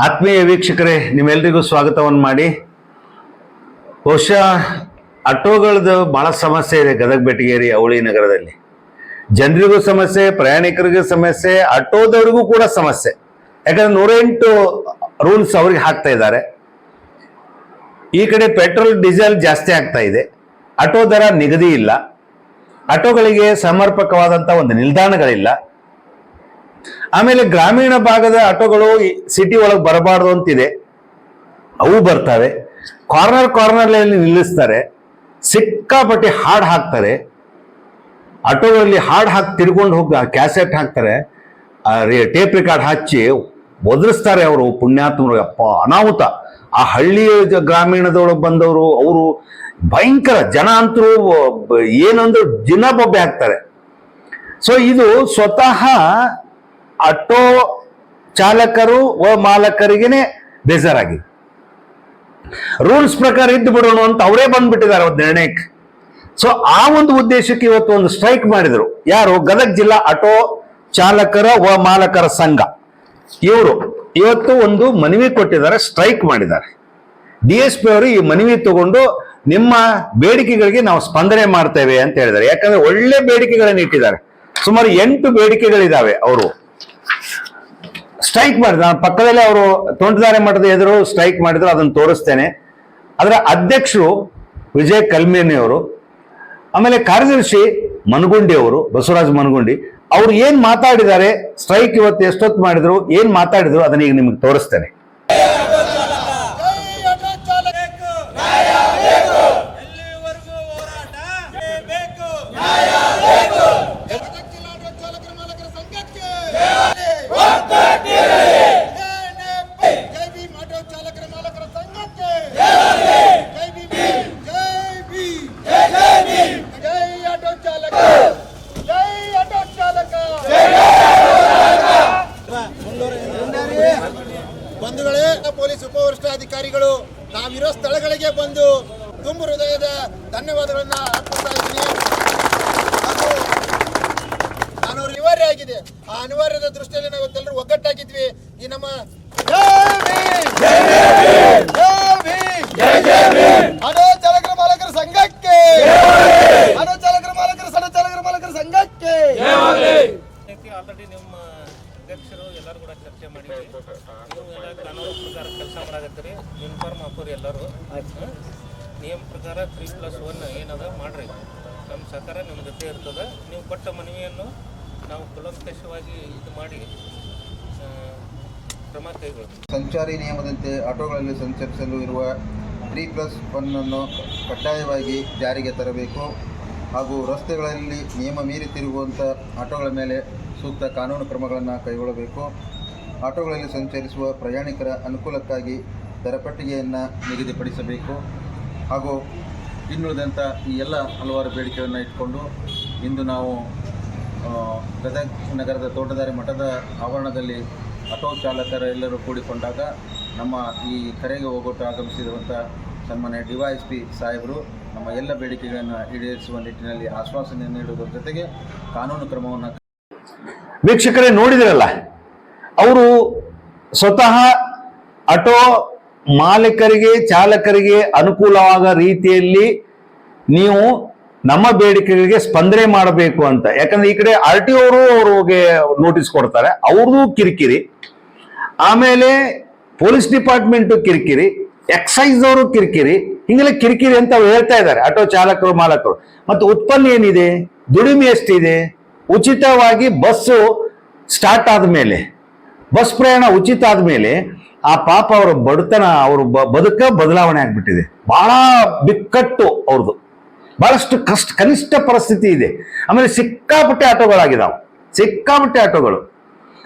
ಆತ್ಮೀಯ ವೀಕ್ಷಕರೇ ನಿಮ್ಮೆಲ್ಲರಿಗೂ ಸ್ವಾಗತವನ್ನು ಮಾಡಿ. ಬಹುಶಃ ಆಟೋಗಳದ್ದು ಭಾಳ ಸಮಸ್ಯೆ ಇದೆ ಗದಗ ಬೆಟಗೇರಿ ಅವಳಿ ನಗರದಲ್ಲಿ. ಜನರಿಗೂ ಸಮಸ್ಯೆ, ಪ್ರಯಾಣಿಕರಿಗೂ ಸಮಸ್ಯೆ, ಆಟೋದವ್ರಿಗೂ ಕೂಡ ಸಮಸ್ಯೆ. ಯಾಕಂದ್ರೆ ನೂರೆಂಟು ರೂಲ್ಸ್ ಅವ್ರಿಗೆ ಹಾಕ್ತಾ ಇದ್ದಾರೆ. ಈ ಕಡೆ ಪೆಟ್ರೋಲ್, ಡೀಸೆಲ್ ಜಾಸ್ತಿ ಆಗ್ತಾ ಇದೆ. ಆಟೋ ದರ ನಿಗದಿ ಇಲ್ಲ. ಆಟೋಗಳಿಗೆ ಸಮರ್ಪಕವಾದಂಥ ಒಂದು ನಿಲ್ದಾಣಗಳಿಲ್ಲ. ಆಮೇಲೆ ಗ್ರಾಮೀಣ ಭಾಗದ ಆಟೋಗಳು ಸಿಟಿ ಒಳಗೆ ಬರಬಾರ್ದು ಅಂತಿದೆ. ಅವು ಬರ್ತವೆ. ಕಾರ್ನರ್ ಕಾರ್ನರ್ನಲ್ಲಿ ನಿಲ್ಲಿಸ್ತಾರೆ. ಸಿಕ್ಕಾಪಟ್ಟೆ ಹಾಡು ಹಾಕ್ತಾರೆ. ಆಟೋಗಳಲ್ಲಿ ಹಾಡು ಹಾಕಿ ತಿರ್ಕೊಂಡು ಹೋಗಿ ಕ್ಯಾಸೆಟ್ ಹಾಕ್ತಾರೆ. ಟೇಪ್ ರೆಕಾರ್ಡ್ ಹಚ್ಚಿ ಒದರಿಸ್ತಾರೆ ಅವರು. ಪುಣ್ಯಾತ್ಮರು ಅಪ್ಪ ಅನಾಹುತ. ಆ ಹಳ್ಳಿಯ ಗ್ರಾಮೀಣದೊಳಗೆ ಬಂದವರು, ಅವರು ಭಯಂಕರ ಜನ ಅಂತರೂ ಏನಂದ್ರು ದಿನ ಬೊಬ್ಬೆ ಹಾಕ್ತಾರೆ ಸೊ ಇದು ಸ್ವತಃ ಆಟೋ ಚಾಲಕರು ವ ಮಾಲಕರಿಗೇನೆ ಬೇಜಾರಾಗಿ. ರೂಲ್ಸ್ ಪ್ರಕಾರ ಇದ್ದು ಬಿಡೋಣ ಅಂತ ಅವರೇ ಬಂದ್ಬಿಟ್ಟಿದ್ದಾರೆ ಒಂದು ನಿರ್ಣಯಕ್ಕೆ. ಸೊ ಆ ಒಂದು ಉದ್ದೇಶಕ್ಕೆ ಇವತ್ತು ಒಂದು ಸ್ಟ್ರೈಕ್ ಮಾಡಿದರು. ಯಾರು? ಗದಗ ಜಿಲ್ಲಾ ಆಟೋ ಚಾಲಕರ ವ ಮಾಲಕರ ಸಂಘ. ಇವರು ಇವತ್ತು ಒಂದು ಮನವಿ ಕೊಟ್ಟಿದ್ದಾರೆ, ಸ್ಟ್ರೈಕ್ ಮಾಡಿದ್ದಾರೆ. ಡಿ ಎಸ್ ಪಿ ಅವರು ಈ ಮನವಿ ತಗೊಂಡು ನಿಮ್ಮ ಬೇಡಿಕೆಗಳಿಗೆ ನಾವು ಸ್ಪಂದನೆ ಮಾಡ್ತೇವೆ ಅಂತ ಹೇಳಿದ್ದಾರೆ. ಯಾಕಂದ್ರೆ ಒಳ್ಳೆ ಬೇಡಿಕೆಗಳನ್ನು ಇಟ್ಟಿದ್ದಾರೆ. ಸುಮಾರು ಎಂಟು ಬೇಡಿಕೆಗಳಿದಾವೆ ಅವರು. ಸ್ಟ್ರೈಕ್ ಮಾಡಿದ್ರು ನಾನು ಪಕ್ಕದಲ್ಲೇ ಅವರು ತೋಂಟದಾರೆ ಮಠದ ಎದುರು ಸ್ಟ್ರೈಕ್ ಮಾಡಿದ್ರು, ಅದನ್ನು ತೋರಿಸ್ತೇನೆ. ಅದರ ಅಧ್ಯಕ್ಷರು ವಿಜಯ್ ಕಲ್ಮೇನಿ ಅವರು ಆಮೇಲೆ ಕಾರ್ಯದರ್ಶಿ ಮನಗುಂಡಿ ಅವರು, ಬಸವರಾಜ್ ಮನಗುಂಡಿ, ಅವ್ರು ಏನು ಮಾತಾಡಿದ್ದಾರೆ, ಸ್ಟ್ರೈಕ್ ಇವತ್ತು ಎಷ್ಟೊತ್ತು ಮಾಡಿದ್ರು, ಏನು ಮಾತಾಡಿದ್ರು, ಅದನ್ನ ಈಗ ನಿಮ್ಗೆ ತೋರಿಸ್ತೇನೆ ಜೈ ಆಟೋ ಚಾಲಕ ಎಲ್ಲಿವರೆಗೂ ಹೋರಾಟ ಬೇಕು ಗದಗ ಜಿಲ್ಲಾ ಆಟೋ ಚಾಲಕರ ಮಾಲಕರ ಸಂಘಕ್ಕೆ ಜೈ ಭೀಮ್ ಆಟೋ ಚಾಲಕರ ಮಾಲಕರ ಸಂಘಕ್ಕೆ ಜೈ ಭೀಮ್ ಜೈ ಭೀಮ್ ಜೈ ಆಟೋ ಚಾಲಕ ಜೈ ಆಟೋ ಚಾಲಕ ಬಂಧುಗಳೇ ಪೊಲೀಸ್ ಉಪವರಿಷ್ಠಾಧಿಕಾರಿಗಳು ನಾವಿರೋ ಸ್ಥಳಗಳಿಗೆ ಬಂದು ತುಂಬು ಹೃದಯದ ಧನ್ಯವಾದಗಳನ್ನ ಅರ್ಪಿಸ್ತಾ ಇದ್ದೀನಿ ಹಾಗೂ ನಾನು ಅನಿವಾರ್ಯ ಆಗಿದೆ ಆ ಅನಿವಾರ್ಯದ ದೃಷ್ಟಿಯಲ್ಲಿ ನಾವು ಇವತ್ತೆಲ್ಲರೂ ಒಗ್ಗಟ್ಟಾಗಿದ್ವಿ. ಈ ನಮ್ಮ ಆಟೋ ಚಾಲಕರ ಮಾಲಕರ ಸಂಘಕ್ಕೆ. ಆಟೋ ಚಾಲಕರ ಮಾಲಕರ ಸಣ್ಣ ಚಾಲಕರ ಮಾಲಕರ ಸಂಘಕ್ಕೆ. ಆಲ್ರೆಡಿ ನಿಮ್ಮ ಅಧ್ಯಕ್ಷರು ಎಲ್ಲರೂ ಕೂಡ ಚರ್ಚೆ ಮಾಡಿದ್ವಿ ನೀವು ಎಲ್ಲ ಕಾನೂನು ಪ್ರಕಾರ ಕೆಲಸ ಮಾಡಾಕತ್ತೀರಿ. ಇನ್ಫಾರ್ಮ್ ಹಾಕೋರಿ ಎಲ್ಲರೂ? ನಿಯಮ ಪ್ರಕಾರ ತ್ರೀ ಪ್ಲಸ್ ಒನ್ ಏನದ ಮಾಡ್ರಿ. ನಮ್ಮ ಸರ್ಕಾರ ನಿಮ್ಮ ಜೊತೆ ಇರ್ತದೆ. ನೀವು ಕೊಟ್ಟ ಮನವಿಯನ್ನು ನಾವು ಇದು ಮಾಡಿ ಕ್ರಮ ಸಂಚಾರಿ ನಿಯಮದಂತೆ ಆಟೋಗಳಲ್ಲಿ ಸಂಚರಿಸಲು ಇರುವ ತ್ರೀ ಪ್ಲಸ್ ಒನ್ನನ್ನು ಕಡ್ಡಾಯವಾಗಿ ಜಾರಿಗೆ ತರಬೇಕು. ಹಾಗೂ ರಸ್ತೆಗಳಲ್ಲಿ ನಿಯಮ ಮೀರಿ ತಿರುಗುವಂಥ ಆಟೋಗಳ ಮೇಲೆ ಸೂಕ್ತ ಕಾನೂನು ಕ್ರಮಗಳನ್ನು ಕೈಗೊಳ್ಳಬೇಕು. ಆಟೋಗಳಲ್ಲಿ ಸಂಚರಿಸುವ ಪ್ರಯಾಣಿಕರ ಅನುಕೂಲಕ್ಕಾಗಿ ದರಪಟ್ಟಿಗೆಯನ್ನು ನಿಗದಿಪಡಿಸಬೇಕು. ಹಾಗೂ ಇನ್ನುಳಿದಂಥ ಈ ಎಲ್ಲ ಹಲವಾರು ಬೇಡಿಕೆಗಳನ್ನು ಇಟ್ಕೊಂಡು ಇಂದು ನಾವು ಗದಗ ನಗರದ ತೋಟದಾರಿ ಮಠದ ಆವರಣದಲ್ಲಿ ಆಟೋ ಚಾಲಕರ ಎಲ್ಲರೂ ಕೂಡಿಕೊಂಡಾಗ ನಮ್ಮ ಈ ಕರೆಗೆ ಹೋಗೊಟ್ಟು ಆಗಮಿಸಿರುವಂಥ ಸನ್ಮಾನ್ಯ ಡಿ ವೈ ಎಸ್ ಪಿ ಸಾಹೇಬರು ನಮ್ಮ ಎಲ್ಲ ಬೇಡಿಕೆಗಳನ್ನು ಈಡೇರಿಸುವ ನಿಟ್ಟಿನಲ್ಲಿ ಆಶ್ವಾಸನೆ ನೀಡುವುದರ ಜೊತೆಗೆ ಕಾನೂನು ಕ್ರಮವನ್ನು ವೀಕ್ಷಕರೇ, ನೋಡಿದಿರಲ್ಲ? ಅವರು ಸ್ವತಃ ಆಟೋ ಮಾಲೀಕರಿಗೆ, ಚಾಲಕರಿಗೆ ಅನುಕೂಲವಾದ ರೀತಿಯಲ್ಲಿ ನೀವು ನಮ್ಮ ಬೇಡಿಕೆಗಳಿಗೆ ಸ್ಪಂದನೆ ಮಾಡಬೇಕು ಅಂತ. ಯಾಕಂದ್ರೆ ಈ ಕಡೆ ಆರ್ ಟಿ ಅವರು ಅವ್ರಿಗೆ ನೋಟಿಸ್ ಕೊಡ್ತಾರೆ. ಅವ್ರದ್ದು ಕಿರಿಕಿರಿ. ಆಮೇಲೆ ಪೊಲೀಸ್ ಡಿಪಾರ್ಟ್ಮೆಂಟ್ ಕಿರಿಕಿರಿ. ಎಕ್ಸೈಸ್ ಅವರು ಕಿರಿಕಿರಿ. ಹಿಂಗೆಲ್ಲ ಕಿರಿಕಿರಿ ಅಂತ ಅವ್ರು ಹೇಳ್ತಾ ಇದ್ದಾರೆ. ಆಟೋ ಚಾಲಕರು, ಮಾಲಕರು. ಮತ್ತು ಉತ್ಪನ್ನ ಏನಿದೆ? ದುಡಿಮೆ ಎಷ್ಟಿದೆ? ಉಚಿತವಾಗಿ ಬಸ್ಸು ಸ್ಟಾರ್ಟ್ ಆದಮೇಲೆ ಬಸ್ ಪ್ರಯಾಣ ಉಚಿತ ಆದಮೇಲೆ ಆ ಪಾಪ ಅವರ ಬಡತನ, ಅವರು ಬದುಕ ಬದಲಾವಣೆ ಆಗ್ಬಿಟ್ಟಿದೆ. ಬಹಳ ಬಿಕ್ಕಟ್ಟು ಅವ್ರದ್ದು. ಬಹಳಷ್ಟು ಕಷ್ಟ, ಕನಿಷ್ಠ ಪರಿಸ್ಥಿತಿ ಇದೆ. ಆಮೇಲೆ ಸಿಕ್ಕಾಪಟ್ಟೆ ಆಟೋಗಳಾಗಿದಾವೆ. ಸಿಕ್ಕಾಪಟ್ಟೆ ಆಟೋಗಳು.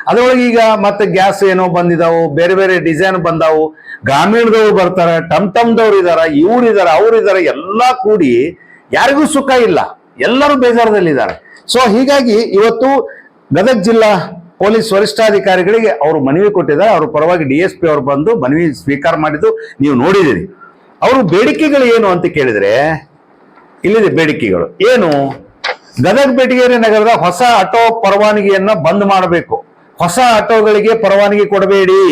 ಅದರೊಳಗೆ ಈಗ ಮತ್ತೆ ಗ್ಯಾಸ್ ಏನೋ ಬಂದಿದಾವು, ಬೇರೆ ಬೇರೆ ಡಿಸೈನ್ ಬಂದಾವು. ಗ್ರಾಮೀಣದವ್ರು ಬರ್ತಾರೆ, ಟಮ್ ಟಮ್ದವ್ರು ಇದಾರ, ಇವ್ರು ಇದಾರೆ, ಅವ್ರು ಇದಾರೆ, ಎಲ್ಲ ಕೂಡಿ ಯಾರಿಗೂ ಸುಖ ಇಲ್ಲ. ಎಲ್ಲರೂ ಬೇಜಾರದಲ್ಲಿದ್ದಾರೆ. ಸೊ ಹೀಗಾಗಿ ಇವತ್ತು ಗದಗ ಜಿಲ್ಲಾ ಪೊಲೀಸ್ ವರಿಷ್ಠಾಧಿಕಾರಿಗಳಿಗೆ ಅವರು ಮನವಿ ಕೊಟ್ಟಿದ್ದಾರೆ. ಅವ್ರ ಪರವಾಗಿ ಡಿ ಎಸ್ ಪಿ ಅವರು ಬಂದು ಮನವಿ ಸ್ವೀಕಾರ ಮಾಡಿದ್ದು ನೀವು ನೋಡಿದಿರಿ ಅವರು ಬೇಡಿಕೆಗಳು ಏನು ಅಂತ ಕೇಳಿದ್ರೆ ಇಲ್ಲಿದೆ ಬೇಡಿಕೆಗಳು. ಏನು? ಗದಗ ಬೆಟಗೇರಿ ನಗರದ ಹೊಸ ಆಟೋ ಪರವಾನಗಿಯನ್ನ ಬಂದ್ ಮಾಡಬೇಕು. ಹೊಸ ಆಟೋಗಳಿಗೆ ಪರವಾನಗಿ ಕೊಡಬೇಡಿ.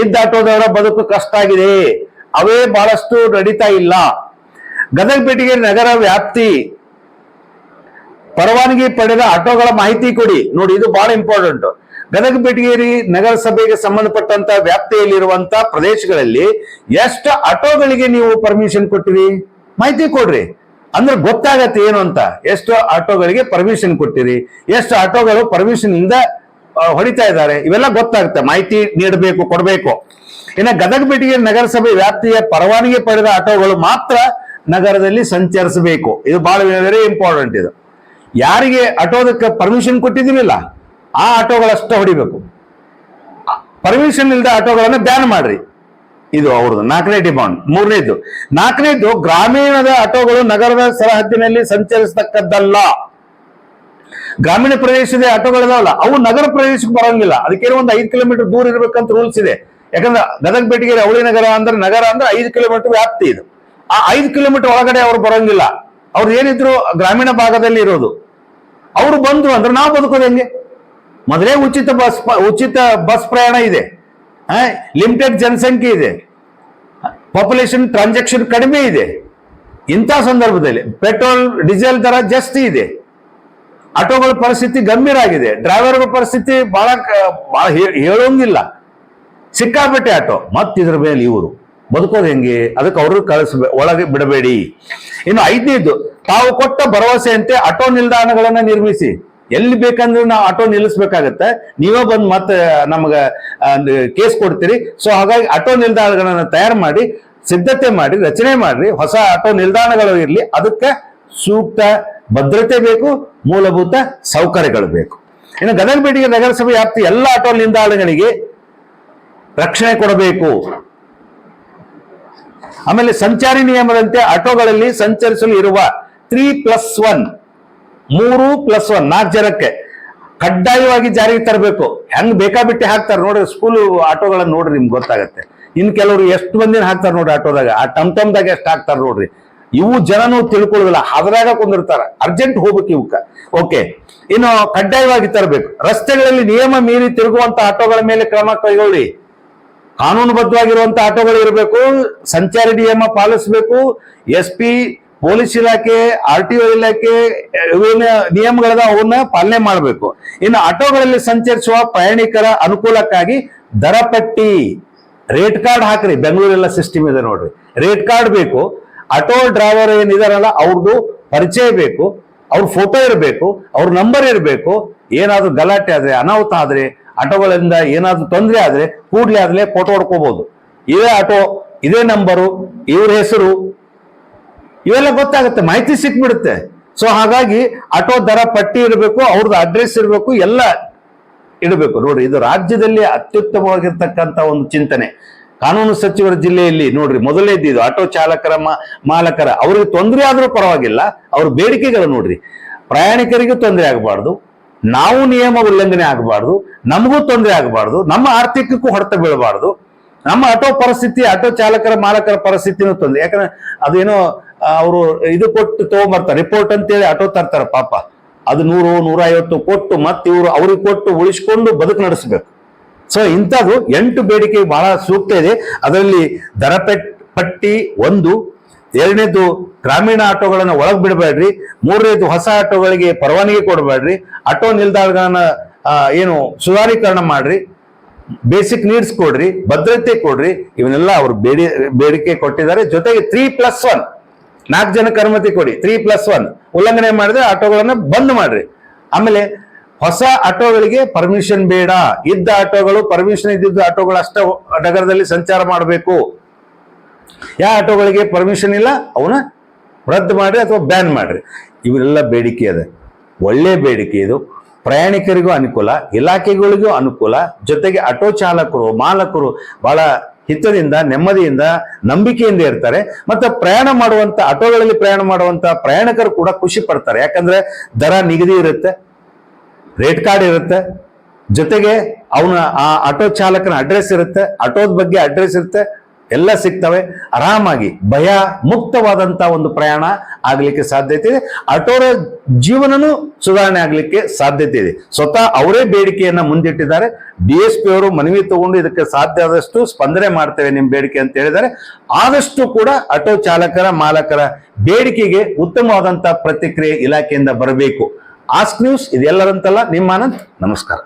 ಇದ್ದ ಆಟೋದವರ ಬದುಕು ಕಷ್ಟ ಆಗಿದೆ. ಅವೇ ಬಹಳಷ್ಟು ನಡೀತಾ ಇಲ್ಲ. ಗದಗ ಬೆಟಗೇರಿ ನಗರ ವ್ಯಾಪ್ತಿ. ಪರವಾನಗಿ ಪಡೆದ ಆಟೋಗಳ ಮಾಹಿತಿ ಕೊಡಿ. ನೋಡಿ, ಇದು ಬಹಳ ಇಂಪಾರ್ಟೆಂಟ್ ಗದಗ ಬೆಟಗೇರಿ ನಗರಸಭೆಗೆ ಸಂಬಂಧಪಟ್ಟಂತ ವ್ಯಾಪ್ತಿಯಲ್ಲಿರುವಂತ ಪ್ರದೇಶಗಳಲ್ಲಿ ಎಷ್ಟು ಆಟೋಗಳಿಗೆ ನೀವು ಪರ್ಮಿಷನ್ ಕೊಟ್ಟಿರಿ? ಮಾಹಿತಿ ಕೊಡ್ರಿ. ಅಂದ್ರೆ ಗೊತ್ತಾಗತ್ತೆ ಏನು ಅಂತ? ಎಷ್ಟು ಆಟೋಗಳಿಗೆ ಪರ್ಮಿಷನ್ ಕೊಟ್ಟಿರಿ. ಎಷ್ಟು ಆಟೋಗಳು ಪರ್ಮಿಷನ್ ಇಂದ ಹೊಡಿತಾ ಇದ್ದಾರೆ. ಇವೆಲ್ಲ ಗೊತ್ತಾಗುತ್ತೆ. ಮಾಹಿತಿ ನೀಡಬೇಕು, ಕೊಡಬೇಕು. ಇನ್ನು ಗದಗ ನಗರಸಭೆ ವ್ಯಾಪ್ತಿಯ ಪರವಾನಗಿ ಪಡೆದ ಆಟೋಗಳು ಮಾತ್ರ ನಗರದಲ್ಲಿ ಸಂಚರಿಸಬೇಕು. ಇದು ಬಹಳ ವೆರಿ ಇಂಪಾರ್ಟೆಂಟ್ ಇದು. ಯಾರಿಗೆ ಆಟೋದಕ್ಕೆ ಪರ್ಮಿಷನ್ ಕೊಟ್ಟಿದ್ದೀವಿಲ್ಲ, ಆ ಆಟೋಗಳಷ್ಟು ಹೊಡಿಬೇಕು. ಪರ್ಮಿಷನ್ ಇಲ್ಲದ ಆಟೋಗಳನ್ನು ಬ್ಯಾನ್ ಮಾಡ್ರಿ. ಇದು ಅವ್ರದ್ದು. ನಾಲ್ಕನೇ ಡಿಮಾಂಡ್ ಮೂರನೇದು ನಾಲ್ಕನೇದು ಗ್ರಾಮೀಣದ ಆಟೋಗಳು ನಗರದ ಸರಹದ್ದಿನಲ್ಲಿ ಸಂಚರಿಸತಕ್ಕದ್ದಲ್ಲ. ಗ್ರಾಮೀಣ ಪ್ರದೇಶದ ಆಟೋಗಳಿದಾವಲ್ಲ ಅವು ನಗರ ಪ್ರದೇಶಕ್ಕೆ ಬರೋಂಗಿಲ್ಲ. ಅದಕ್ಕೆ ಒಂದು ಐದು ಕಿಲೋಮೀಟರ್ ದೂರ ಇರಬೇಕಂತ ರೂಲ್ಸ್ ಇದೆ. ಯಾಕಂದ್ರೆ ಗದಗ ಬೆಟಗೇರಿ ಅವಳಿ ನಗರ ಅಂದ್ರೆ ನಗರ ಅಂದ್ರೆ ಐದು ಕಿಲೋಮೀಟರ್ ವ್ಯಾಪ್ತಿ ಇದು. ಆ ಐದು ಕಿಲೋಮೀಟರ್ ಒಳಗಡೆ ಅವ್ರು ಬರೋಂಗಿಲ್ಲ. ಅವ್ರು ಏನಿದ್ರು ಗ್ರಾಮೀಣ ಭಾಗದಲ್ಲಿ ಇರೋದು. ಅವ್ರು ಬಂದ್ರು ಅಂದ್ರೆ ನಾವು ಬದುಕೋದು ಹೆಂಗೆ? ಮೊದಲೇ ಉಚಿತ ಬಸ್ ಉಚಿತ ಬಸ್ ಪ್ರಯಾಣ ಇದೆ. ಲಿಮಿಟೆಡ್ ಜನಸಂಖ್ಯೆ ಇದೆ. ಪಾಪ್ಯುಲೇಷನ್ ಟ್ರಾನ್ಸಾಕ್ಷನ್ ಕಡಿಮೆ ಇದೆ. ಇಂಥ ಸಂದರ್ಭದಲ್ಲಿ ಪೆಟ್ರೋಲ್ ಡೀಸೆಲ್ ದರ ಜಾಸ್ತಿ ಇದೆ. ಆಟೋಗಳ ಪರಿಸ್ಥಿತಿ ಗಂಭೀರ ಆಗಿದೆ. ಡ್ರೈವರ್ಗಳ ಪರಿಸ್ಥಿತಿ ಬಹಳ ಬಹಳ ಹೇಳೋಂಗಿಲ್ಲ. ಸಿಕ್ಕಾಪಟ್ಟೆ ಆಟೋ, ಮತ್ತಿದ್ರ ಮೇಲೆ ಇವರು. ಬದುಕೋದು ಹೆಂಗೆ? ಅದಕ್ಕೆ ಅವರು ಕಳಿಸ್ಬೇ ಒಳಗೆ ಬಿಡಬೇಡಿ. ಇನ್ನು ಐದನೇದು, ತಾವು ಕೊಟ್ಟ ಭರವಸೆಯಂತೆ ಆಟೋ ನಿಲ್ದಾಣಗಳನ್ನು ನಿರ್ಮಿಸಿ. ಎಲ್ಲಿ ಬೇಕಂದ್ರೆ ನಾವು ಆಟೋ ನಿಲ್ಲಿಸ್ಬೇಕಾಗತ್ತೆ. ನೀವೇ ಬಂದು ಮತ್ತೆ ನಮಗೆ ಕೇಸ್ ಕೊಡ್ತೀರಿ. ಸೊ ಹಾಗಾಗಿ ಆಟೋ ನಿಲ್ದಾಣಗಳನ್ನ ತಯಾರು ಮಾಡಿ, ಸಿದ್ಧತೆ ಮಾಡಿ, ರಚನೆ ಮಾಡ್ರಿ. ಹೊಸ ಆಟೋ ನಿಲ್ದಾಣಗಳು ಇರಲಿ. ಅದಕ್ಕೆ ಸೂಕ್ತ ಭದ್ರತೆ ಬೇಕು, ಮೂಲಭೂತ ಸೌಕರ್ಯಗಳು ಬೇಕು. ಇನ್ನು ಗದಗ ಬೇಡಿಗೆ ನಗರಸಭೆ ವ್ಯಾಪ್ತಿ ಎಲ್ಲ ಆಟೋ ನಿಲ್ದಾಣಗಳಿಗೆ ರಕ್ಷಣೆ ಕೊಡಬೇಕು. ಆಮೇಲೆ ಸಂಚಾರಿ ನಿಯಮದಂತೆ ಆಟೋಗಳಲ್ಲಿ ಸಂಚರಿಸಲು ಇರುವ ತ್ರೀ ಪ್ಲಸ್ ಒನ್ ಮೂರು ಪ್ಲಸ್ ಒನ್ ನಾಲ್ಕು ಜನಕ್ಕೆ ಕಡ್ಡಾಯವಾಗಿ ಜಾರಿಗೆ ತರಬೇಕು. ಹೆಂಗ್ ಬೇಕಾಬಿಟ್ಟಿ ಹಾಕ್ತಾರೆ ನೋಡ್ರಿ ಸ್ಕೂಲ್ ಆಟೋಗಳನ್ನ ನೋಡ್ರಿ ನಿಮ್ಗೆ ಗೊತ್ತಾಗತ್ತೆ. ಇನ್ ಕೆಲವರು ಎಷ್ಟು ಮಂದಿನ ಹಾಕ್ತಾರೆ ನೋಡ್ರಿ ಆಟೋದಾಗ, ಆ ಟಮ್ ಟಮ್ದಾಗ ಎಷ್ಟು ಹಾಕ್ತಾರೆ ನೋಡ್ರಿ. ಇವು ಜನನು ತಿಳ್ಕೊಳ್ಳೋದಿಲ್ಲ ಅದ್ರಾಗ ಕುಂದಿರ್ತಾರ. ಅರ್ಜೆಂಟ್ ಹೋಗ್ಬೇಕು ಇವಕ್ಕ ಓಕೆ ಇನ್ನು ಕಡ್ಡಾಯವಾಗಿ ತರಬೇಕು. ರಸ್ತೆಗಳಲ್ಲಿ ನಿಯಮ ಮೀರಿ ತಿರುಗುವಂತ ಆಟೋಗಳ ಮೇಲೆ ಕ್ರಮ ಕೈಗೊಳ್ಳಿ. ಕಾನೂನುಬದ್ಧವಾಗಿರುವಂತಹ ಆಟೋಗಳು ಇರಬೇಕು, ಸಂಚಾರಿ ನಿಯಮ ಪಾಲಿಸಬೇಕು ಎಸ್ ಪಿ ಪೊಲೀಸ್ ಇಲಾಖೆ, ಆರ್ ಟಿ ಒ ಇಲಾಖೆ ನಿಯಮಗಳದ ಅವನ್ನ ಪಾಲನೆ ಮಾಡಬೇಕು. ಇನ್ನು ಆಟೋಗಳಲ್ಲಿ ಸಂಚರಿಸುವ ಪ್ರಯಾಣಿಕರ ಅನುಕೂಲಕ್ಕಾಗಿ ದರ ಪಟ್ಟಿ ರೇಟ್ ಕಾರ್ಡ್ ಹಾಕ್ರಿ, ಬೆಂಗಳೂರೆಲ್ಲ ಸಿಸ್ಟಮ್ ಇದೆ ನೋಡ್ರಿ. ರೇಟ್ ಕಾರ್ಡ್ ಬೇಕು. ಆಟೋ ಡ್ರೈವರ್ ಏನಿದಾರಲ್ಲ ಅವ್ರದ್ದು ಪರಿಚಯ ಬೇಕು. ಅವ್ರ ಫೋಟೋ ಇರಬೇಕು, ಅವ್ರ ನಂಬರ್ ಇರಬೇಕು. ಏನಾದ್ರೂ ಗಲಾಟೆ ಆದ್ರೆ, ಅನಾಹುತ ಆದ್ರೆ, ಆಟೋಗಳಿಂದ ಏನಾದ್ರೂ ತೊಂದರೆ ಆದ್ರೆ, ಕೂಡ್ಲೆ ಆದ್ಲೆ ಫೋಟೋ ಹೊಡ್ಕೋಬಹುದು ಇದೇ ಆಟೋ, ಇದೇ ನಂಬರು ಇವ್ರ ಹೆಸರು ಇವೆಲ್ಲ ಗೊತ್ತಾಗುತ್ತೆ, ಮಾಹಿತಿ ಸಿಕ್ಬಿಡುತ್ತೆ. ಸೊ ಹಾಗಾಗಿ ಆಟೋ ದರ, ಪಟ್ಟಿ ಇರಬೇಕು, ಅವ್ರದ್ದು ಅಡ್ರೆಸ್ ಇರಬೇಕು, ಎಲ್ಲ ಇಡಬೇಕು. ನೋಡ್ರಿ, ಇದು ರಾಜ್ಯದಲ್ಲಿ ಅತ್ಯುತ್ತಮವಾಗಿರ್ತಕ್ಕಂಥ ಒಂದು ಚಿಂತನೆ. ಕಾನೂನು ಸಚಿವರ ಜಿಲ್ಲೆಯಲ್ಲಿ ನೋಡ್ರಿ, ಮೊದಲೇ ಇದು ಆಟೋ ಚಾಲಕರ ಮಾಲಕರ. ಅವ್ರಿಗೆ ತೊಂದರೆ ಆದರೂ ಪರವಾಗಿಲ್ಲ, ಅವ್ರ ಬೇಡಿಕೆಗಳು ನೋಡ್ರಿ. ಪ್ರಯಾಣಿಕರಿಗೂ ತೊಂದರೆ ಆಗಬಾರ್ದು, ನಾವು ನಿಯಮ ಉಲ್ಲಂಘನೆ ಆಗಬಾರ್ದು, ನಮಗೂ ತೊಂದರೆ ಆಗಬಾರ್ದು, ನಮ್ಮ ಆರ್ಥಿಕಕ್ಕೂ ಹೊಡೆತ ಬೀಳಬಾರ್ದು. ನಮ್ಮ ಆಟೋ ಪರಿಸ್ಥಿತಿ, ಆಟೋ ಚಾಲಕರ, ಮಾಲಕರ ಪರಿಸ್ಥಿತಿನೂ ತೊಂದರೆ. ಯಾಕಂದ್ರೆ, ಅದೇನೋ ಅವರು ಇದು ಕೊಟ್ಟು ತಗೊಂಬರ್ತಾರೆ. ರಿಪೋರ್ಟ್ ಅಂತೇಳಿ ಆಟೋ ತರ್ತಾರೆ ಪಾಪ. ಅದು ನೂರು ನೂರ ಐವತ್ತು ಕೊಟ್ಟು ಮತ್ತೆ ಇವರು ಅವ್ರಿಗೆ ಕೊಟ್ಟು ಉಳಿಸ್ಕೊಂಡು ಬದುಕು ನಡೆಸಬೇಕು. ಸೊ ಇಂಥದ್ದು ಎಂಟು ಬೇಡಿಕೆ ಬಹಳ ಸೂಕ್ತ ಇದೆ. ಅದರಲ್ಲಿ ದರ ಪೆಟ್ ಪಟ್ಟಿ ಒಂದು. ಎರಡನೇದು ಗ್ರಾಮೀಣ ಆಟೋಗಳನ್ನು ಒಳಗೆ ಬಿಡಬೇಡ್ರಿ. ಮೂರನೇದು ಹೊಸ ಆಟೋಗಳಿಗೆ ಪರವಾನಗಿ ಕೊಡಬೇಡ್ರಿ. ಆಟೋ ನಿಲ್ದಾಣಗಳನ್ನ ಏನು ಸುಧಾರೀಕರಣ ಮಾಡ್ರಿ. ಬೇಸಿಕ್ ನೀಡ್ಸ್ ಕೊಡ್ರಿ. ಭದ್ರತೆ ಕೊಡ್ರಿ. ಇವನ್ನೆಲ್ಲ ಅವರು ಬೇಡಿ, ಬೇಡಿಕೆ ಕೊಟ್ಟಿದ್ದಾರೆ. ಜೊತೆಗೆ ತ್ರೀ ಪ್ಲಸ್ ಒನ್ ನಾಲ್ಕು ಜನಕ್ಕೆ ಅನುಮತಿ ಕೊಡಿ. ತ್ರೀ ಪ್ಲಸ್ ಒನ್ ಉಲ್ಲಂಘನೆ ಮಾಡಿದ್ರೆ ಆಟೋಗಳನ್ನ ಬಂದ್ ಮಾಡ್ರಿ. ಆಮೇಲೆ ಹೊಸ ಆಟೋಗಳಿಗೆ ಪರ್ಮಿಷನ್ ಬೇಡ. ಇದ್ದ ಆಟೋಗಳು ಪರ್ಮಿಷನ್ ಇದ್ದಿದ್ದ ಆಟೋಗಳು ಅಷ್ಟ ನಗರದಲ್ಲಿ ಸಂಚಾರ ಮಾಡಬೇಕು. ಯಾವ ಆಟೋಗಳಿಗೆ ಪರ್ಮಿಷನ್ ಇಲ್ಲ, ಅವನ್ನ ರದ್ದು ಮಾಡ್ರಿ ಅಥವಾ ಬ್ಯಾನ್ ಮಾಡ್ರಿ. ಇವರೆಲ್ಲ ಬೇಡಿಕೆ ಅದ ಒಳ್ಳೆ ಬೇಡಿಕೆ ಇದು. ಪ್ರಯಾಣಿಕರಿಗೂ ಅನುಕೂಲ, ಇಲಾಖೆಗಳಿಗೂ ಅನುಕೂಲ. ಜೊತೆಗೆ ಆಟೋ ಚಾಲಕರು, ಮಾಲಕರು ಬಹಳ ಹಿತದಿಂದ, ನೆಮ್ಮದಿಯಿಂದ, ನಂಬಿಕೆಯಿಂದ ಇರ್ತಾರೆ. ಮತ್ತೆ ಪ್ರಯಾಣ ಮಾಡುವಂತ, ಆಟೋಗಳಲ್ಲಿ ಪ್ರಯಾಣ ಮಾಡುವಂತ ಪ್ರಯಾಣಿಕರು ಕೂಡ ಖುಷಿ ಪಡ್ತಾರೆ. ಯಾಕಂದ್ರೆ ದರ ನಿಗದಿ ಇರುತ್ತೆ, ರೇಟ್ ಕಾರ್ಡ್ ಇರುತ್ತೆ. ಜೊತೆಗೆ ಅವನ ಆ ಆಟೋ ಚಾಲಕನ ಅಡ್ರೆಸ್ ಇರುತ್ತೆ. ಆಟೋದ ಬಗ್ಗೆ ಅಡ್ರೆಸ್ ಇರುತ್ತೆ. ಎಲ್ಲ ಸಿಗ್ತವೆ. ಆರಾಮಾಗಿ ಭಯ ಮುಕ್ತವಾದಂತ ಒಂದು ಪ್ರಯಾಣ ಆಗ್ಲಿಕ್ಕೆ ಸಾಧ್ಯತೆ ಇದೆ. ಆಟೋರ ಜೀವನನೂ ಸುಧಾರಣೆ ಆಗ್ಲಿಕ್ಕೆ ಸಾಧ್ಯತೆ ಇದೆ. ಸ್ವತಃ ಅವರೇ ಬೇಡಿಕೆಯನ್ನ ಮುಂದಿಟ್ಟಿದ್ದಾರೆ. ಡಿ ಎಸ್ ಪಿ ಅವರು ಮನವಿ ತಗೊಂಡು ಇದಕ್ಕೆ ಸಾಧ್ಯ ಆದಷ್ಟು ಸ್ಪಂದನೆ ಮಾಡ್ತೇವೆ ನಿಮ್ಮ ಬೇಡಿಕೆ ಅಂತ ಹೇಳಿದ್ದಾರೆ. ಆದಷ್ಟು ಕೂಡ ಆಟೋ ಚಾಲಕರ ಮಾಲಕರ ಬೇಡಿಕೆಗೆ ಉತ್ತಮವಾದಂತ ಪ್ರತಿಕ್ರಿಯೆ ಇಲಾಖೆಯಿಂದ ಬರಬೇಕು. ಆಸ್ಕ್ ನ್ಯೂಸ್ ಇದೆಲ್ಲರಂತಲ್ಲ ನಿಮ್ಮ ಆನಂದ್. ನಮಸ್ಕಾರ.